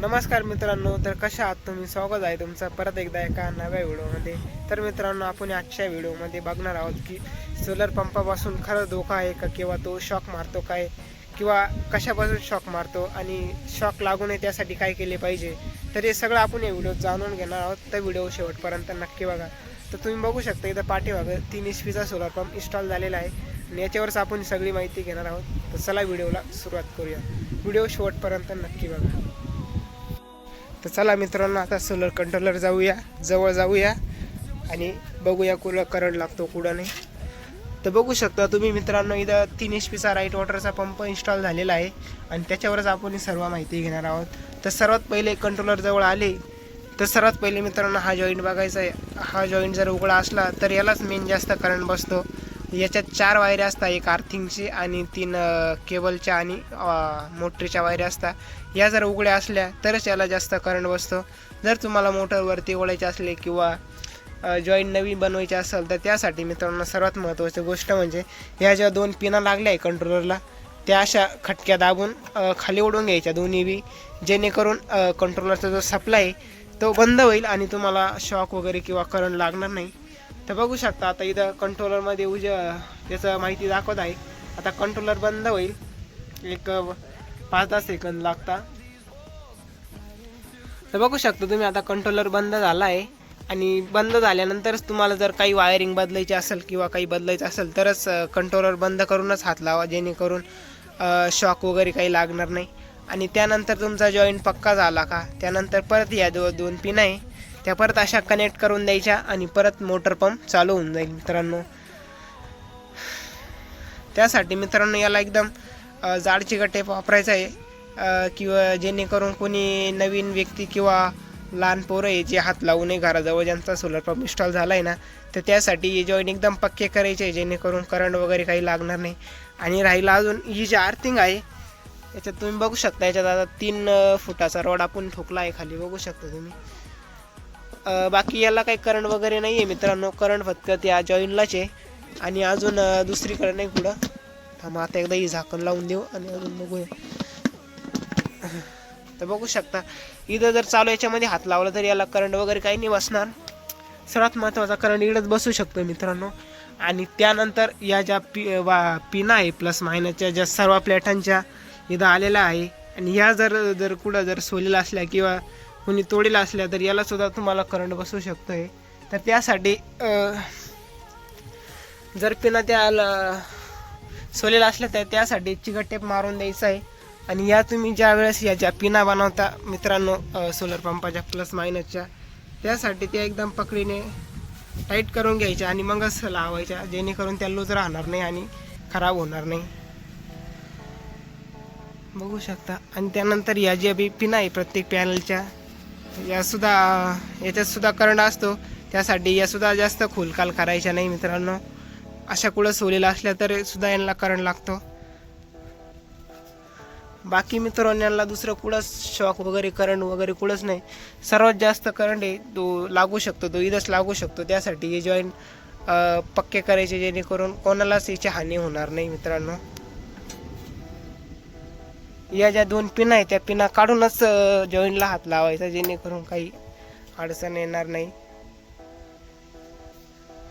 नमस्कार मित्रांनो तर कशा आहात तुम्ही? स्वागत आहे तुमचं परत एकदा एका नव्या व्हिडिओमध्ये. तर मित्रांनो आपण आजच्या व्हिडिओमध्ये बघणार आहोत की सोलर पंपापासून खरं धोका आहे का किंवा तो शॉक मारतो काय? किंवा कशापासून शॉक मारतो आणि शॉक लागू नये त्यासाठी काय केले पाहिजे? तर हे सगळं आपण या व्हिडिओ जाणून घेणार आहोत. तर व्हिडिओ शेवटपर्यंत नक्की बघा. तर तुम्ही बघू शकता इथं पाठीमागं तीन एच सोलर पंप इन्स्टॉल झालेला आहे आणि याच्यावरच आपण सगळी माहिती घेणार आहोत. तर चला व्हिडिओला सुरुवात करूया. व्हिडिओ शेवटपर्यंत नक्की बघा. तर चला मित्रांनो आता सोलर कंट्रोलर जाऊया जवळ जाऊया आणि बघूया कुठं करंट लागतो कुठं नाही. तर बघू शकता तुम्ही मित्रांनो इथं तीन एच पीचा राईट वॉटरचा पंप इन्स्टॉल झालेला आहे आणि त्याच्यावरच आपण सर्व माहिती घेणार आहोत. तर सर्वात पहिले कंट्रोलर जवळ आले तर सर्वात पहिले मित्रांनो हा जॉईंट बघायचा आहे. हा जॉईंट जर उघडा असला तर यालाच मेन जास्त करंट बसतो. याच्यात चार वायऱ्या असतात एक आर्थिंगची आणि तीन केबलच्या आणि मोटरीच्या वायऱ्या असतात या जर उघड्या असल्या तरच याला जास्त करंट बसतो. जर तुम्हाला मोटरवरती ओढायचे असले किंवा जॉईंट नवीन बनवायचे असेल तर त्यासाठी मित्रांनो सर्वात महत्त्वाची गोष्ट म्हणजे ह्या ज्या दोन पिना लागल्या आहे कंट्रोलरला त्या अशा खटक्या दाबून खाली ओढून घ्यायच्या दोन्ही बी. जेणेकरून कंट्रोलरचा जो सप्लाय आहे तो बंद होईल आणि तुम्हाला शॉक वगैरे किंवा करंट लागणार नाही. तर बघू शकता आता इथं कंट्रोलरमध्ये उज त्याचं माहिती दाखवत आहे. आता कंट्रोलर बंद होईल. एक पाच दहा सेकंद लागता. तर बघू शकता तुम्ही आता कंट्रोलर बंद झाला आहे आणि बंद झाल्यानंतरच तुम्हाला जर काही वायरिंग बदलायची असेल किंवा काही बदलायचं असेल तरच कंट्रोलर बंद करूनच हात लावा. जेणेकरून शॉक वगैरे काही लागणार नाही. आणि त्यानंतर तुमचा जॉईंट पक्का झाला का? त्यानंतर परत या दो दोन पिन आहे. त्या परत अशा कनेक्ट करून द्यायच्या आणि परत मोटर पंप चालू होऊन जाईल मित्रांनो. त्यासाठी मित्रांनो याला एकदम जाडची जाडचिकट टेप वापरायचा आहे. किंवा जेणेकरून कोणी नवीन व्यक्ती किंवा लहान पोरं आहे जे हात लावू नये घराजवळ ज्यांचा सोलर पंप इन्स्टॉल झाला आहे ना तर त्यासाठी हे जॉईन एकदम पक्के करायचे आहे जेणेकरून करंट वगैरे काही लागणार नाही. आणि राहिला अजून ही जी आर्थिंग आहे याच्यात तुम्ही बघू शकता याच्यात आता तीन फुटाचा रॉड आपण ठोकला आहे खाली बघू शकता तुम्ही. बाकी याला काही करंट वगैरे नाही आहे मित्रांनो. करंट फक्त त्या जॉईनलाच आहे. आणि अजून अ, दुसरीकडे नाही कुठं थांबा आता एकदा ही झाकण लावून देऊ आणि अजून बघूया. तर बघू शकता. इथं जर चालू याच्यामध्ये हात लावला तर याला करंट वगैरे काही नाही बसणार. सर्वात महत्त्वाचा करंट इकडंच बसू शकतो मित्रांनो. आणि त्यानंतर या ज्या पी वा पिना आहे प्लस मायनसच्या ज्या सर्व प्लॅटांच्या इथं आलेल्या आहे. आणि या जर जर कुठं जर सोलेला असल्या किंवा कुणी तोडीला असल्या तर याला सुद्धा तुम्हाला करंट बसू शकतो आहे तर त्यासाठी जर पिना त्या सोलेला असल्या तर त्यासाठी चिकट टेप मारून द्यायचा आहे. आणि या तुम्ही ज्या वेळेस या ज्या पिना बनवता मित्रांनो सोलर पंपाच्या प्लस मायनसच्या त्यासाठी त्या एकदम पकडीने टाईट करून घ्यायच्या आणि मगच लावायच्या जेणेकरून त्या लूज राहणार नाही आणि खराब होणार नाही. बघू शकता. आणि त्यानंतर या ज्या बी पिना आहे प्रत्येक पॅनलच्या यासुद्धा याच्यातसुद्धा करंट असतो. त्यासाठी यासुद्धा जास्त खोलकाल करायच्या नाही मित्रांनो. अशा कुठं सोलेला असल्या तर सुद्धा यांना करंट लागतो. बाकी मित्रांनो यांना दुसरं कुठंच शॉक वगैरे करंट वगैरे कुठंच नाही. सर्वात जास्त करंट आहे तो लागू शकतो तो इथंच लागू शकतो. त्यासाठी हे जॉईन पक्के करायचे जेणेकरून कोणालाच याची हानी होणार नाही मित्रांनो. या ज्या दोन पिना आहेत त्या पिना काढूनच जॉईनला हात लावायचा जेणेकरून काही अडचण येणार नाही.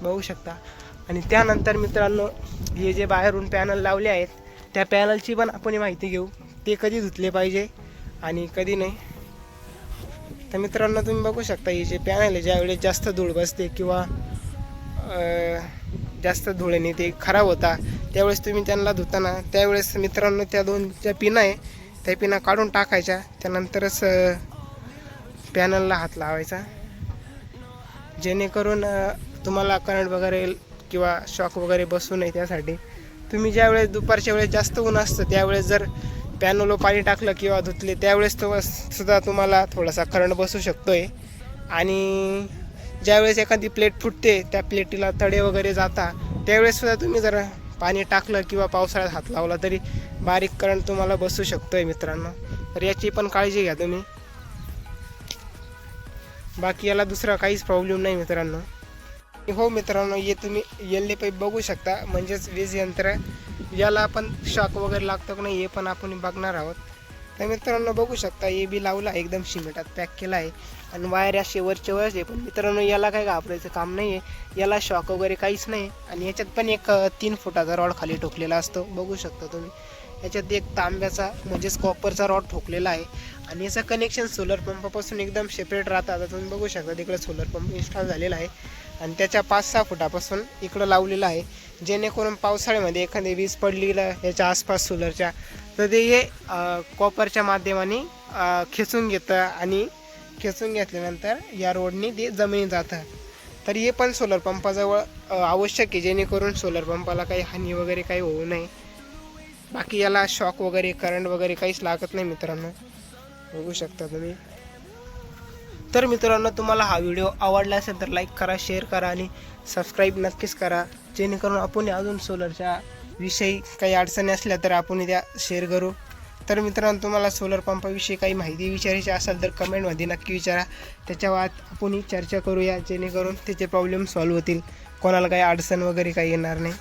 बघू शकता. आणि त्यानंतर मित्रांनो हे जे बाहेरून पॅनल लावले आहेत त्या पॅनलची पण आपण माहिती घेऊ. ते कधी धुतले पाहिजे आणि कधी नाही. तर मित्रांनो तुम्ही बघू शकता हे जे पॅनल आहे ज्यावेळेस जास्त धूळ बसते किंवा जास्त धुळेने ते खराब होता. त्यावेळेस तुम्ही त्यांना धुताना त्यावेळेस मित्रांनो त्या दोन ज्या पिना आहे त्या पिना काढून टाकायच्या. त्यानंतरच पॅनलला हात लावायचा. जेणेकरून तुम्हाला करंट वगैरे किंवा शॉक वगैरे बसू नये त्यासाठी. तुम्ही ज्यावेळेस दुपारच्या वेळेस जास्त ऊन असतं त्यावेळेस जर पॅनोलो पाणी टाकलं किंवा धुतले त्यावेळेस तो सुद्धा तुम्हाला थोडासा करंट बसू शकतो आहे आणि ज्यावेळेस एखादी प्लेट फुटते त्या प्लेटीला तडे वगैरे जाता त्यावेळेस सुद्धा तुम्ही जर पाणी टाकलं किंवा पावसाळ्यात हात लावला तरी बारीक करंट तुम्हाला बसू शकतो आहे मित्रांनो. तर याची पण काळजी घ्या तुम्ही. बाकी याला दुसरा काहीच प्रॉब्लेम नाही मित्रांनो. हो मित्रांनो हे तुम्ही येल्ले पाईप बघू शकता. म्हणजेच वीज यंत्र. याला आपण शॉक वगैरे लागतो की नाही हे पण आपण बघणार आहोत. तर मित्रांनो बघू शकता हे बी लावला आहे एकदम शिमेटात पॅक केला आहे. आणि वायर या शेवटच्या वरच आहे. पण मित्रांनो याला काय घाबरायचं काम नाही आहे याला शॉक वगैरे काहीच नाही. आणि याच्यात पण एक तीन फुटाचा रॉड खाली ठोकलेला असतो. बघू शकता तुम्ही. याच्यात एक तांब्याचा म्हणजेच कॉपरचा रॉड ठोकलेला आहे. आणि याचं कनेक्शन सोलर पंपापासून एकदम सेपरेट राहतं. आता तुम्ही बघू शकता तिकडे सोलर पंप इन्स्टॉल झालेला आहे. आणि त्याच्या पाच सहा फुटापासून इकडं लावलेलं आहे. जेणेकरून पावसाळ्यामध्ये एखादी वीज पडली याच्या आसपास सोलरच्या तर ते हे कॉपरच्या माध्यमाने खेचून घेतं आणि खेचून घेतल्यानंतर या रोडने ते जमिनीत जातं. तर हे पण सोलर पंपाजवळ आवश्यक आहे जेणेकरून सोलर पंपाला काही हानी वगैरे काही होऊ नये. बाकी याला शॉक वगैरे करंट वगैरे काहीच लागत नाही मित्रांनो. बघू शकता तुम्ही. तर मित्रांनो तुम्हाला हा व्हिडिओ आवडला असेल तर लाईक करा शेअर करा आणि सबस्क्राईब नक्कीच करा. जेणेकरून आपण अजून सोलरच्या विषयी काही अडचणी असल्या तर आपण त्या शेअर करू. तर मित्रांनो तुम्हाला सोलर पंपाविषयी काही माहिती विचारायची असेल तर कमेंटमध्ये नक्की विचारा. त्याच्यावर आपणही चर्चा करूया जेणेकरून त्याचे प्रॉब्लेम सॉल्व्ह होतील. कोणाला काही अडचण वगैरे काही येणार नाही.